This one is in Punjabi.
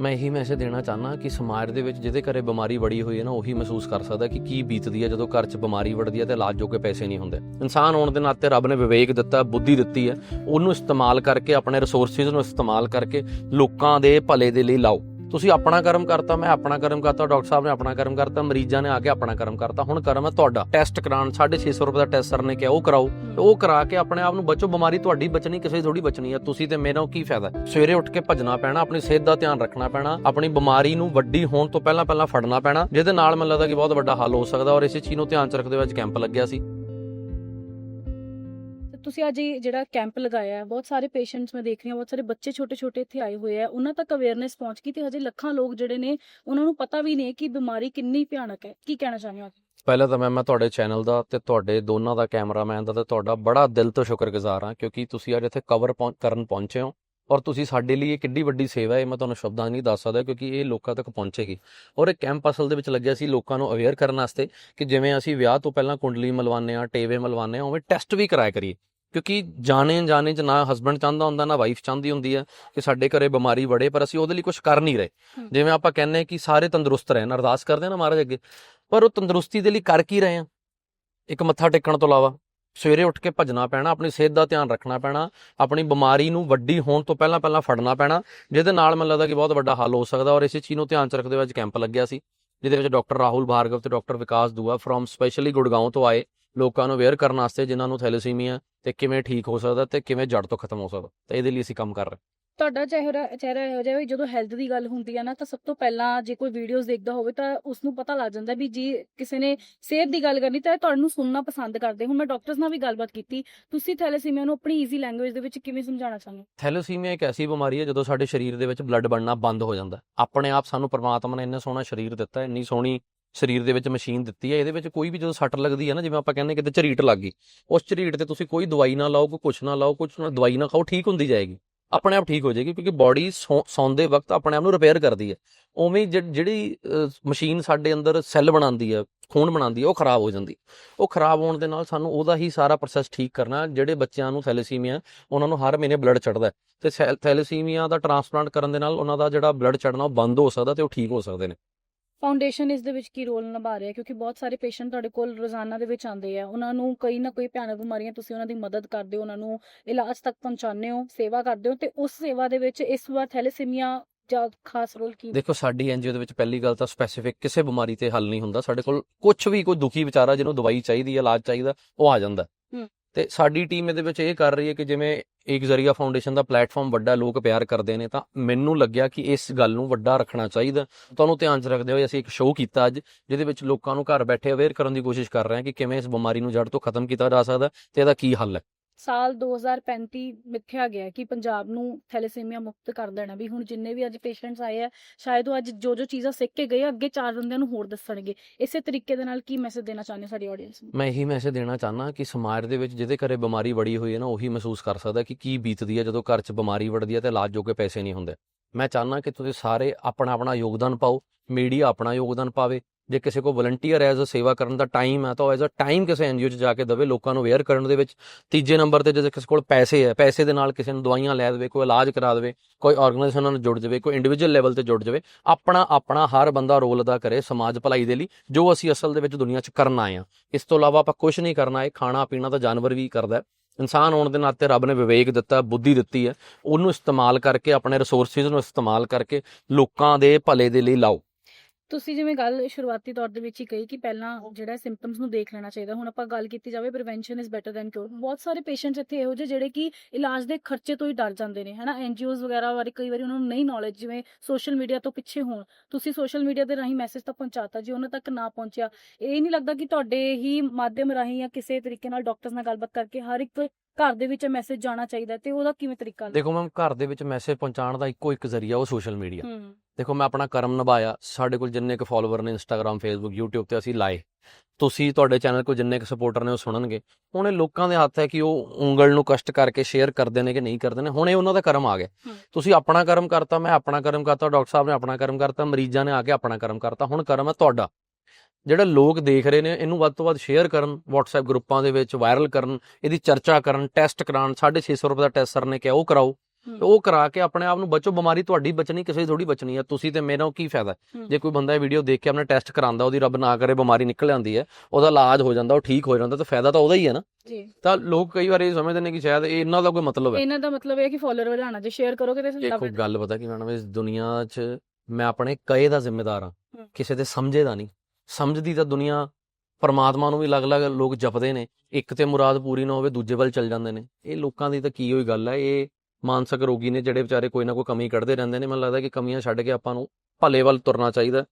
ਮੈਂ ਇਹੀ ਮੈਸੇਜ ਦੇਣਾ ਚਾਹਨਾ ਕਿ ਸਮਾਜ ਦੇ ਵਿੱਚ ਜਿਹਦੇ ਘਰੇ ਬਿਮਾਰੀ ਵੜੀ ਹੋਈ ਹੈ ਨਾ, ਉਹੀ ਮਹਿਸੂਸ ਕਰ ਸਕਦਾ ਕਿ ਕੀ ਬੀਤਦੀ ਹੈ ਜਦੋਂ ਘਰ 'ਚ ਬਿਮਾਰੀ ਵੜਦੀ ਹੈ ਤੇ ਇਲਾਜ ਜੋਗੇ ਪੈਸੇ ਨਹੀਂ ਹੁੰਦੇ। ਇਨਸਾਨ ਹੋਣ ਦੇ ਨਾਤੇ ਰੱਬ ਨੇ ਵਿਵੇਕ ਦਿੱਤਾ, ਬੁੱਧੀ ਦਿੱਤੀ ਹੈ। ਉਹਨੂੰ ਇਸਤੇਮਾਲ ਕਰਕੇ, ਆਪਣੇ ਰਿਸੋਰਸਿਸ ਨੂੰ ਇਸਤੇਮਾਲ ਕਰਕੇ ਲੋਕਾਂ ਦੇ ਭਲੇ ਦੇ ਲਈ ਲਾਓ। ਤੁਸੀਂ ਆਪਣਾ ਕਰਮ ਕਰਤਾ, ਮੈਂ ਆਪਣਾ ਕਰਮ ਕਰਤਾ, ਡਾਕਟਰ ਸਾਹਿਬ ਨੇ ਆਪਣਾ ਕਰਮ ਕਰਤਾ, ਮਰੀਜ਼ਾਂ ਨੇ ਆ ਕੇ ਆਪਣਾ ਕਰਮ ਕਰਤਾ, ਹੁਣ ਕਰਮ ਹੈ ਤੁਹਾਡਾ। ਟੈਸਟ ਕਰਾਉਣ 650 ਰੁਪਏ ਦਾ ਟੈਸਟ ਸਰ ਨੇ ਕਿਹਾ, ਉਹ ਕਰਾਓ। ਉਹ ਕਰਾ ਕੇ ਆਪਣੇ ਆਪ ਨੂੰ ਬਚੋ, ਬਿਮਾਰੀ ਤੁਹਾਡੀ ਬਚਣੀ, ਕਿਸੇ ਥੋੜੀ ਬਚਣੀ ਹੈ। ਤੁਸੀਂ ਤੇ ਮੇਰਾ ਕੀ ਫਾਇਦਾ? ਸਵੇਰੇ ਉੱਠ ਕੇ ਭੱਜਣਾ ਪੈਣਾ, ਆਪਣੀ ਸਿਹਤ ਦਾ ਧਿਆਨ ਰੱਖਣਾ ਪੈਣਾ, ਆਪਣੀ ਬਿਮਾਰੀ ਨੂੰ ਵੱਡੀ ਹੋਣ ਤੋਂ ਪਹਿਲਾਂ ਪਹਿਲਾਂ ਫੜਨਾ ਪੈਣਾ, ਜਿਹਦੇ ਨਾਲ ਮੈਨੂੰ ਲੱਗਦਾ ਕਿ ਬਹੁਤ ਵੱਡਾ ਹੱਲ ਹੋ ਸਕਦਾ, ਔਰ ਇਸੇ ਚੀਜ਼ ਨੂੰ ਧਿਆਨ ਚ ਰੱਖਦੇ ਹੋਏ ਅੱਜ ਕੈਂਪ ਲੱਗਿਆ ਸੀ। ਤੁਸੀਂ ਅੱਜ ਇਹ ਜਿਹੜਾ ਕੈਂਪ ਲਗਾਇਆ ਹੈ, ਬਹੁਤ ਸਾਰੇ ਪੇਸ਼ੈਂਟਸ ਮੈਂ ਦੇਖ ਰਹੀ ਹਾਂ, ਬਹੁਤ ਸਾਰੇ ਬੱਚੇ ਛੋਟੇ-ਛੋਟੇ ਇੱਥੇ ਆਏ ਹੋਏ ਆ ਉਹਨਾਂ ਤੱਕ ਅਵੇਅਰਨੈਸ ਪਹੁੰਚ ਗਈ ਤੇ ਹਜੇ ਲੱਖਾਂ ਲੋਕ ਜਿਹੜੇ ਨੇ, ਉਹਨਾਂ ਨੂੰ ਪਤਾ ਵੀ ਨਹੀਂ ਕਿ ਬਿਮਾਰੀ ਕਿੰਨੀ ਭਿਆਨਕ ਹੈ। ਕੀ ਕਹਿਣਾ ਚਾਹੁੰਦੇ ਹੋ ਪਹਿਲਾਂ ਤਾਂ ਮੈਂ ਮੈਂ ਤੁਹਾਡੇ ਚੈਨਲ ਦਾ ਤੇ ਤੁਹਾਡੇ ਦੋਨਾਂ ਦਾ ਕੈਮਰਾਮੈਨ ਦਾ ਤੇ ਤੁਹਾਡਾ ਬੜਾ ਦਿਲ ਤੋਂ ਸ਼ੁਕਰਗੁਜ਼ਾਰ ਹਾਂ, ਕਿਉਂਕਿ ਤੁਸੀਂ ਅੱਜ ਇੱਥੇ ਕਵਰ ਕਰਨ ਪਹੁੰਚੇ ਹੋ ਔਰ ਤੁਸੀਂ ਸਾਡੇ ਲਈ ਇਹ ਕਿੱਡੀ ਵੱਡੀ ਸੇਵਾ ਹੈ ਮੈਂ ਤੁਹਾਨੂੰ ਸ਼ਬਦਾਂ 'ਚ ਨਹੀਂ ਦੱਸ ਸਕਦਾ ਕਿਉਂਕਿ ਇਹ ਲੋਕਾਂ ਤੱਕ ਪਹੁੰਚੇਗੀ। ਔਰ ਇਹ ਕੈਂਪ ਅਸਲ ਦੇ ਵਿੱਚ ਲੱਗਿਆ ਸੀ ਲੋਕਾਂ ਨੂੰ ਅਵੇਅਰ ਕਰਨ ਵਾਸਤੇ ਕਿ ਜਿਵੇਂ ਅਸੀਂ ਵਿਆਹ ਤੋਂ ਪਹਿਲਾਂ ਕੁੰਡਲੀ ਮਲਵਾਉਂਦੇ ਆ ਟੇਵੇ ਮਲਵਾਉਂਦੇ ਆ ਉਵੇਂ ਟੈਸਟ ਵੀ ਕਰਾਇਆ ਕਰੀਏ। ਕਿਉਂਕਿ ਜਾਣੇ ਜਾਣੇ ਚ ਨਾ ਹਸਬੰਡ ਚਾਹੁੰਦਾ ਹੁੰਦਾ ਨਾ ਵਾਈਫ ਚਾਹੁੰਦੀ ਹੁੰਦੀ ਹੈ ਕਿ ਸਾਡੇ ਘਰੇ ਬਿਮਾਰੀ ਵੜੇ ਪਰ ਅਸੀਂ ਉਹਦੇ ਲਈ ਕੁਝ ਕਰ ਨਹੀਂ ਰਹੇ। ਜਿਵੇਂ ਆਪਾਂ ਕਹਿੰਦੇ ਕਿ ਸਾਰੇ ਤੰਦਰੁਸਤ ਰਹਿਣ ਅਰਦਾਸ ਕਰਦੇ ਨਾ ਮਹਾਰਾਜ ਅੱਗੇ ਪਰ ਉਹ ਤੰਦਰੁਸਤੀ ਦੇ ਲਈ ਕਰ ਕੀ ਰਹੇ ਆ? ਇੱਕ ਮੱਥਾ ਟੇਕਣ ਤੋਂ ਇਲਾਵਾ ਸਵੇਰੇ ਉੱਠ ਕੇ ਭੱਜਣਾ ਪੈਣਾ ਆਪਣੀ ਸਿਹਤ ਦਾ ਧਿਆਨ ਰੱਖਣਾ ਪੈਣਾ ਆਪਣੀ ਬਿਮਾਰੀ ਨੂੰ ਵੱਡੀ ਹੋਣ ਤੋਂ ਪਹਿਲਾਂ ਪਹਿਲਾਂ ਫੜਨਾ ਪੈਣਾ ਜਿਹਦੇ ਨਾਲ ਮੈਨੂੰ ਲੱਗਦਾ ਕਿ ਬਹੁਤ ਵੱਡਾ ਹੱਲ ਹੋ ਸਕਦਾ ਔਰ ਇਸੇ ਚੀਜ਼ ਨੂੰ ਧਿਆਨ ਚ ਰੱਖਦੇ ਹੋਏ ਅੱਜ ਕੈਂਪ ਲੱਗਿਆ ਸੀ ਜਿਹਦੇ ਵਿੱਚ ਡਾਕਟਰ ਰਾਹੁਲ ਭਾਰਗਵ ਤੇ ਡਾਕਟਰ ਵਿਕਾਸ ਦੂਆ ਫਰੋਮ ਸਪੈਸ਼ਲੀ ਗੁੜਗਾਉਂ ਤੋਂ ਆਏ। ਲੋਕਾਂ ਨੂੰ ਅਵੇਅਰ ਕਰਨ ਵਾਸਤੇ ਜਿਨ੍ਹਾਂ ਨੂੰ ਥੈਲੇਸੀਮੀਆ ਤੇ ਕਿਵੇਂ ਠੀਕ ਹੋ ਸਕਦਾ ਤੇ ਕਿਵੇਂ ਜੜ ਤੋਂ ਖਤਮ ਹੋ ਸਕਦਾ। ਤੇ ਇਹਦੇ ਲਈ ਅਸੀਂ ਕੰਮ ਕਰ ਰਹੇ ਤੁਹਾਡਾ ਚਿਹਰਾ ਚਿਹਰਾ ਇਹੋ ਜਿਹਾ ਵੀ ਜਦੋਂ ਹੈਲਥ ਦੀ ਗੱਲ ਹੁੰਦੀ ਹੈ ਨਾ ਤਾਂ ਸਭ ਤੋਂ ਪਹਿਲਾਂ ਜੇ ਕੋਈ ਵੀਡੀਓਜ਼ ਦੇਖਦਾ ਹੋਵੇ ਤਾਂ ਉਸ ਨੂੰ ਪਤਾ ਲੱਗ ਜਾਂਦਾ ਵੀ ਜੀ ਕਿਸੇ ਨੇ ਸਿਹਤ ਦੀ ਗੱਲ ਕਰਨੀ ਤਾਂ ਤੁਹਾਨੂੰ ਸੁਣਨਾ ਪਸੰਦ ਕਰਦੇ। ਹੁਣ ਮੈਂ ਡਾਕਟਰਸ ਨਾਲ ਵੀ ਗੱਲਬਾਤ ਕੀਤੀ। ਤੁਸੀਂ ਥੈਲੇਸੀਮੀਆ ਨੂੰ ਆਪਣੀ ਈਜ਼ੀ ਲੈਂਗੁਏਜ ਦੇ ਵਿੱਚ ਕਿਵੇਂ ਸਮਝਾਉਣਾ ਚਾਹੁੰਦੇ ਹੋ? ਥੈਲੇਸੀਮੀਆ ਇੱਕ ਐਸੀ ਬਿਮਾਰੀ ਹੈ ਜਦੋਂ ਸਾਡੇ ਸਰੀਰ ਦੇ ਵਿੱਚ ਬਲੱਡ ਬਣਨਾ ਬੰਦ ਹੋ ਜਾਂਦਾ। ਆਪਣੇ ਆਪ ਸਾਨੂੰ ਪ੍ਰਮਾਤਮਾ ਨੇ ਇੰਨਾ ਸੋਹਣਾ ਸਰੀਰ ਦਿੱਤਾ ਇੰਨੀ ਸੋਹਣੀ ਸਰੀਰ ਦੇ ਵਿੱਚ ਮਸ਼ੀਨ ਦਿੱਤੀ ਹੈ, ਇਹਦੇ ਵਿੱਚ ਕੋਈ ਵੀ ਜਦੋਂ ਸੱਟ ਲੱਗਦੀ ਹੈ ਨਾ, ਜਿਵੇਂ ਆਪਾਂ ਕਹਿੰਦੇ ਕਿਤੇ ਝਰੀਟ ਲੱਗ ਗਈ, ਉਸ ਝਰੀਟ ਤੇ ਤੁਸੀਂ ਕੋਈ ਦਵਾਈ ਨਾ ਲਾਓ, ਕੋਈ ਕੁਛ ਨਾ ਲਾਓ, ਕੁਛ ਨਾ ਦਵਾਈ ਨਾ ਖਾਓ, ਠੀਕ ਹੁੰਦੀ ਜਾਏਗੀ। ਆਪਣੇ ਆਪ ਠੀਕ ਹੋ ਜਾਏਗੀ, ਕਿਉਂਕਿ ਬਾਡੀ ਸੌਂਦੇ ਵਕਤ ਆਪਣੇ ਆਪ ਨੂੰ ਰਿਪੇਅਰ ਕਰਦੀ ਹੈ। ਉਵੇਂ ਹੀ ਜਿਹੜੀ ਮਸ਼ੀਨ ਸਾਡੇ ਅੰਦਰ ਸੈੱਲ ਬਣਾਉਂਦੀ ਹੈ, ਖੂਨ ਬਣਾਉਂਦੀ ਹੈ, ਉਹ ਖਰਾਬ ਹੋ ਜਾਂਦੀ। ਉਹ ਖਰਾਬ ਹੋਣ ਦੇ ਨਾਲ ਸਾਨੂੰ ਉਹਦਾ ਹੀ ਸਾਰਾ ਪ੍ਰੋਸੈਸ ਠੀਕ ਕਰਨਾ, ਜਿਹੜੇ ਬੱਚਿਆਂ ਨੂੰ ਥੈਲੇਸੀਮੀਆ ਉਹਨਾਂ ਨੂੰ ਹਰ ਮਹੀਨੇ ਬਲੱਡ ਚੜਦਾ ਤੇ ਥੈਲੇਸੀਮੀਆ ਦਾ ਟ੍ਰਾਂਸਪਲਾਂਟ ਕਰਨ ਦੇ ਨਾਲ ਉਹਨਾਂ ਦਾ ਜਿਹੜਾ ਬਲੱਡ ਚੜਨਾ ਉਹ ਬੰਦ ਹੋ ਸਕਦਾ ਤੇ ਉਹ ਠੀਕ ਹੋ ਸਕਦੇ ਨੇ। ਫਾਊਂਡੇਸ਼ਨ ਇਸ ਦੇ ਵਿੱਚ ਕੀ ਰੋਲ ਨਿਭਾ ਰਿਹਾ ਕਿਉਂਕਿ ਬਹੁਤ ਸਾਰੇ ਪੇਸ਼ੈਂਟ ਤੁਹਾਡੇ ਕੋਲ ਰੋਜ਼ਾਨਾ ਦੇ ਵਿੱਚ ਆਉਂਦੇ ਆ। ਉਹਨਾਂ ਨੂੰ ਕਈ ਨਾ ਕੋਈ ਭਿਆਨਕ ਬਿਮਾਰੀਆਂ ਤੁਸੀਂ ਉਹਨਾਂ ਦੀ ਮਦਦ ਕਰਦੇ ਹੋ ਉਹਨਾਂ ਨੂੰ ਇਲਾਜ ਤੱਕ ਪਹੁੰਚਾਉਂਦੇ ਹੋ ਸੇਵਾ ਕਰਦੇ ਹੋ ਤੇ ਉਸ ਸੇਵਾ ਦੇ ਵਿੱਚ ਇਸ ਵਾਰ ਥੈਲੇਸੀਮੀਆ ਦਾ ਖਾਸ ਰੋਲ ਕੀ ਦੇਖੋ ਸਾਡੀ ਐਨਜੀਓ ਦੇ ਵਿੱਚ ਪਹਿਲੀ ਗੱਲ ਤਾਂ ਸਪੈਸੀਫਿਕ ਕਿਸੇ ਬਿਮਾਰੀ ਤੇ ਹੱਲ ਨਹੀਂ ਹੁੰਦਾ। ਸਾਡੇ ਕੋਲ ਕੁਝ ਵੀ ਕੋਈ ਦੁਖੀ ਵਿਚਾਰਾ ਜਿਹਨੂੰ ਦਵਾਈ ਚਾਹੀਦੀ ਹੈ ਇਲਾਜ ਚਾਹੀਦਾ ਉਹ ਆ ਜਾਂਦਾ। ਤੇ ਸਾਡੀ ਟੀਮ ਇਹਦੇ ਵਿੱਚ ਇਹ ਕਰ ਰਹੀ ਹੈ ਕਿ ਜਿਵੇਂ ਇੱਕ ਜ਼ਰੀਆ ਫਾਊਂਡੇਸ਼ਨ ਦਾ ਪਲੇਟਫਾਰਮ ਵੱਡਾ ਲੋਕ ਪਿਆਰ ਕਰਦੇ ਨੇ, ਤਾਂ ਮੈਨੂੰ ਲੱਗਿਆ ਕਿ ਇਸ ਗੱਲ ਨੂੰ ਵੱਡਾ ਰੱਖਣਾ ਚਾਹੀਦਾ। ਤੁਹਾਨੂੰ ਧਿਆਨ 'ਚ ਰੱਖਦੇ ਹੋਏ ਅਸੀਂ ਇੱਕ ਸ਼ੋਅ ਕੀਤਾ ਅੱਜ, ਜਿਹਦੇ ਵਿੱਚ ਲੋਕਾਂ ਨੂੰ ਘਰ ਬੈਠੇ ਅਵੇਅਰ ਕਰਨ ਦੀ ਕੋਸ਼ਿਸ਼ ਕਰ ਰਹੇ ਹਾਂ ਕਿ ਕਿਵੇਂ ਇਸ ਬਿਮਾਰੀ ਨੂੰ ਜੜ ਤੋਂ ਖਤਮ ਕੀਤਾ ਜਾ ਸਕਦਾ ਤੇ ਇਹਦਾ ਕੀ ਹੱਲ ਹੈ। ਸਾਲ 2035 ਮਿੱਥਿਆ ਗਿਆ ਕਿ ਪੰਜਾਬ ਨੂੰ ਥੈਲੇਸੀਮੀਆ ਮੁਕਤ ਕਰ ਦੇਣਾ ਵੀ ਹੁਣ ਜਿੰਨੇ ਵੀ ਅੱਜ ਪੇਸ਼ੈਂਟਸ ਆਏ ਆ, ਸ਼ਾਇਦ ਉਹ ਅੱਜ ਜੋ ਜੋ ਚੀਜ਼ਾਂ ਸਿੱਖ ਕੇ ਗਏ ਅੱਗੇ ਚਾਰ ਬੰਦਿਆਂ ਨੂੰ ਹੋਰ ਦੱਸਣਗੇ। ਇਸੇ ਤਰੀਕੇ ਦੇ ਨਾਲ ਕੀ ਮੈਸੇਜ ਦੇਣਾ ਚਾਹੁੰਦੇ ਸਾਡੀ ਆਡੀਅנס ਨੂੰ? ਮੈਂ ਇਹੀ ਮੈਸੇਜ ਦੇਣਾ ਚਾਹਨਾ ਕਿ ਸਮਾਜ ਦੇ ਵਿੱਚ ਜਿਹਦੇ ਘਰੇ ਬਿਮਾਰੀ ਵੜੀ ਹੋਈ ਹੈ ਨਾ, ਉਹੀ ਮਹਿਸੂਸ ਕਰ ਸਕਦਾ ਕਿ ਕੀ ਬੀਤਦੀ ਹੈ। ਜਦੋਂ ਘਰ 'ਚ ਬਿਮਾਰੀ ਵੜਦੀ ਹੈ ਤੇ ਇਲਾਜ ਜੋਗੇ ਪੈਸੇ ਨਹੀਂ ਹੁੰਦੇ। ਮੈਂ ਚਾਹਨਾ ਕਿ ਤੁਸੀਂ ਸਾਰੇ ਆਪਣਾ ਆਪਣਾ ਯੋਗਦਾਨ ਪਾਓ, ਮੀਡੀਆ ਆਪਣਾ ਯੋਗਦਾਨ ਪਾਵੇ ਜੇ ਕਿਸੇ ਕੋ ਵਲੰਟੀਅਰ ਐਜ਼ ਅ ਸੇਵਾ ਕਰਨ ਦਾ ਟਾਈਮ ਹੈ, ਤਾਂ ਐਜ਼ ਅ ਟਾਈਮ ਕਿਸੇ ਐਨਜੀਓ 'ਚ ਜਾ ਕੇ ਦਵੇ, ਲੋਕਾਂ ਨੂੰ ਅਵੇਅਰ ਕਰਨ ਦੇ ਵਿੱਚ। ਤੀਜੇ ਨੰਬਰ ਤੇ ਜੇ ਕਿਸੇ ਕੋਲ ਪੈਸੇ ਹੈ, ਪੈਸੇ ਦੇ ਨਾਲ ਕਿਸੇ ਨੂੰ ਦਵਾਈਆਂ ਲੈ ਦੇਵੇ, ਕੋਈ ਇਲਾਜ ਕਰਾ ਦੇਵੇ, ਕੋਈ ਆਰਗੇਨਾਈਜੇਸ਼ਨ ਨਾਲ ਜੁੜ ਜਾਵੇ, ਕੋਈ ਇੰਡੀਵਿਜੂਅਲ ਲੈਵਲ ਤੇ ਜੁੜ ਜਾਵੇ, ਆਪਣਾ ਆਪਣਾ ਹਰ ਬੰਦਾ ਰੋਲ ਅਦਾ ਕਰੇ ਸਮਾਜ ਭਲਾਈ ਦੇ ਲਈ, ਜੋ ਅਸੀਂ ਅਸਲ ਦੇ ਵਿੱਚ ਦੁਨੀਆ 'ਚ ਕਰਨ ਆਏ ਹਾਂ। ਇਸ ਤੋਂ ਇਲਾਵਾ ਆਪਾਂ ਕੁਝ ਨਹੀਂ ਕਰਨਾ ਹੈ ਖਾਣਾ, ਪੀਣਾ ਤਾਂ ਜਾਨਵਰ ਵੀ ਕਰਦਾ ਹੈ। ਇਨਸਾਨ ਹੋਣ ਦੇ ਨਾਤੇ ਰੱਬ ਨੇ ਵਿਵੇਕ ਦਿੱਤਾ, ਬੁੱਧੀ ਦਿੱਤੀ ਹੈ। ਉਹਨੂੰ ਇਸਤੇਮਾਲ ਕਰਕੇ, ਆਪਣੇ ਰਿਸੋਰਸਿਸ ਨੂੰ ਇਸਤੇਮਾਲ ਕਰਕੇ ਲੋਕਾਂ ਦੇ ਭਲੇ ਦੇ ਲਈ ਲਾਓ। ਤੁਸੀਂ ਜਿਵੇਂ ਗੱਲ ਸ਼ੁਰੂਆਤੀ ਤੌਰ ਦੇ ਵਿੱਚ ਹੀ ਕਹੀ ਕਿ ਪਹਿਲਾਂ ਜਿਹੜਾ ਸਿੰਪਟਮਸ ਨੂੰ ਦੇਖ ਲੈਣਾ ਚਾਹੀਦਾ ਹੁਣ ਆਪਾਂ ਗੱਲ ਕੀਤੀ ਜਾਵੇ prevention is better than cure ਬਹੁਤ ਸਾਰੇ ਪੇਸ਼ੈਂਟਸ ਇੱਥੇ ਇਹੋ ਜਿਹੇ ਜਿਹੜੇ ਕਿ ਇਲਾਜ ਦੇ ਖਰਚੇ ਤੋਂ ਹੀ ਡਰ ਜਾਂਦੇ ਨੇ ਹਨਾ? ਐਨਜੀਓਜ਼ ਵਗੈਰਾ ਬਾਰੇ ਕਈ ਵਾਰੀ ਉਹਨਾਂ ਨੂੰ ਨਹੀਂ ਨੌਲੇਜ ਜਿਵੇਂ ਸੋਸ਼ਲ ਮੀਡੀਆ ਤੋਂ ਪਿੱਛੇ ਹੋਣ। ਤੁਸੀਂ ਸੋਸ਼ਲ ਮੀਡੀਆ ਦੇ ਰਾਹੀਂ ਮੈਸੇਜ ਤਾਂ ਪਹੁੰਚਾਤਾ ਜੀ ਉਹਨਾਂ ਤੱਕ ਨਾ ਪਹੁੰਚਿਆ ਇਹ ਨਹੀਂ ਲੱਗਦਾ ਕਿ ਤੁਹਾਡੇ ਹੀ ਮਾਧਿਅਮ ਰਾਹੀਂ ਜਾਂ ਕਿਸੇ ਤਰੀਕੇ ਨਾਲ ਡਾਕਟਰਸ ਨਾਲ ਗੱਲਬਾਤ ਕਰਕੇ ਹਰ ਇੱਕ ਘਰ ਦੇ ਵਿੱਚ ਮੈਸੇਜ ਜਾਣਾ ਚਾਹੀਦਾ ਤੇ ਉਹਦਾ ਕਿਵੇਂ ਤਰੀਕਾ ਦੇਖੋ ਮੈਂ ਘਰ ਦੇ ਵਿੱਚ ਮੈਸੇਜ ਪਹੁੰਚਾਉਣ ਦਾ ਇੱਕੋ ਇੱਕ ਜ਼ਰੀਆ ਉਹ ਸੋਸ਼ਲ ਮੀਡੀਆ ਦੇਖੋ ਮੈਂ ਆਪਣਾ ਕਰਮ ਨਿਭਾਇਆ। ਸਾਡੇ ਕੋਲ ਜਿੰਨੇ ਕੁ ਫਾਲੋਅਰ ਨੇ ਇੰਸਟਾਗ੍ਰam ਫੇਸਬੁੱਕ YouTube ਤੇ ਅਸੀਂ ਲਾਏ। ਤੁਸੀਂ ਤੁਹਾਡੇ ਚੈਨਲ ਕੋਲ ਜਿੰਨੇ ਕੁ ਸਪੋਰਟਰ ਨੇ ਉਹ ਸੁਣਨਗੇ। ਹੁਣ ਇਹ ਲੋਕਾਂ ਦੇ ਹੱਥ ਹੈ ਕਿ ਉਹ ਉਂਗਲ ਨੂੰ ਕਸ਼ਟ ਕਰਕੇ ਸ਼ੇਅਰ ਕਰਦੇ ਨੇ ਕਿ ਨਹੀਂ ਕਰਦੇ ਨੇ। ਹੁਣ ਇਹ ਉਹਨਾਂ ਦਾ ਕਰਮ ਆ ਗਿਆ। ਤੁਸੀਂ ਆਪਣਾ ਕਰਮ ਕਰਤਾ ਮੈਂ ਆਪਣਾ ਕਰਮ ਕਰਤਾ ਡਾਕਟਰ ਸਾਹਿਬ ਨੇ ਆਪਣਾ ਕਰਮ ਕਰਤਾ ਮਰੀਜ਼ਾਂ ਨੇ ਆ ਕੇ ਆਪਣਾ ਕਰਮ ਕਰਤਾ। ਹੁਣ ਕਰਮ ਹੈ ਤੁਹਾਡਾ। ਜਿਹੜੇ ਲੋਕ ਦੇਖ ਰਹੇ ਨੇ ਇਹਨੂੰ ਵੱਧ ਤੋਂ ਵੱਧ ਸ਼ੇਅਰ ਕਰਨ WhatsApp ਗਰੁੱਪਾਂ ਦੇ ਵਿੱਚ ਵਾਇਰਲ ਕਰਨ ਇਹਦੀ ਚਰਚਾ ਕਰਨ ਟੈਸਟ ਕਰਾਉਣ 650 ਰੁਪਏ ਦਾ ਟੈਸਟ ਸਰ ਨੇ ਕਿਹਾ ਉਹ ਕਰਾਓ। ਉਹ ਕਰਾ ਕੇ ਆਪਣੇ ਆਪ ਨੂੰ ਬਚੋ ਬਿਮਾਰੀ ਤੁਹਾਡੀ ਬਚਣੀ ਕਿਸੇ ਦੀ ਥੋੜੀ ਬਚਣੀ ਹੈ ਤੁਸੀਂ ਤੇ ਮੇਰਾ ਕੀ ਫਾਇਦਾ। ਜੇ ਕੋਈ ਬੰਦਾ ਇਹ ਵੀਡੀਓ ਦੇਖ ਕੇ ਆਪਣੇ ਟੈਸਟ ਕਰਾਉਂਦਾ ਉਹਦੀ ਰੱਬ ਨਾ ਕਰੇ ਬਿਮਾਰੀ ਨਿਕਲ ਆਉਂਦੀ ਹੈ ਉਹਦਾ ਇਲਾਜ ਹੋ ਜਾਂਦਾ ਉਹ ਠੀਕ ਹੋ ਜਾਂਦਾ ਤਾਂ ਫਾਇਦਾ ਤਾਂ ਉਹਦਾ ਹੀ ਹੈ ਨਾ। ਜੀ। ਤਾਂ ਲੋਕ ਕਈ ਵਾਰ ਇਹ ਸਮਝਦੇ ਨੇ ਕਿ ਸ਼ਾਇਦ ਇਹ ਇਹਨਾਂ ਦਾ ਕੋਈ ਮਤਲਬ ਹੈ। ਇਹਨਾਂ ਦਾ ਮਤਲਬ ਇਹ ਹੈ ਕਿ ਫੋਲੋਅਰ ਵਧਾਉਣਾ ਜੇ ਸ਼ੇਅਰ ਕਰੋਗੇ ਤੇ ਦੇਖੋ ਲੱਭ- ਗੱਲ ਪਤਾ ਕੀ ਮੈਡਮ ਇਸ ਦੁਨੀਆ 'ਚ ਮੈਂ ਆਪਣੇ ਕਹੇ ਦਾ ਜ਼ਿੰਮੇਦਾਰ ਹਾਂ। ਹੂੰ। ਕਿਸੇ ਦੇ ਸਮਝੇ ਦਾ ਨਹੀਂ। ਸਮਝਦੀ ਤਾਂ ਦੁਨੀਆ ਪਰਮਾਤਮਾ ਨੂੰ ਵੀ ਅਲੱਗ-ਅਲੱਗ ਲੋਕ ਜਪਦੇ ਨੇ। ਇੱਕ ਤੇ ਮੁਰਾਦ ਪੂਰੀ ਨਾ ਹੋਵੇ ਦੂਜੇ ਵੱਲ ਚੱਲ ਜਾਂਦੇ ਨੇ। ਇਹ ਲੋਕਾਂ ਦੀ ਤਾਂ ਕੀ ਹੋਈ ਗੱਲ ਹੈ ਇਹ ਮਾਨਸਿਕ ਰੋਗੀ ਨੇ ਜਿਹੜੇ ਵਿਚਾਰੇ ਕੋਈ ਨਾ ਕੋਈ ਕਮੀ ਕੱਢਦੇ ਰਹਿੰਦੇ ਨੇ। ਮੈਨੂੰ ਲੱਗਦਾ ਕਿ ਕਮੀਆਂ ਛੱਡ ਕੇ ਆਪਾਂ ਨੂੰ ਭਲੇ ਵੱਲ ਤੁਰਨਾ ਚਾਹੀਦਾ।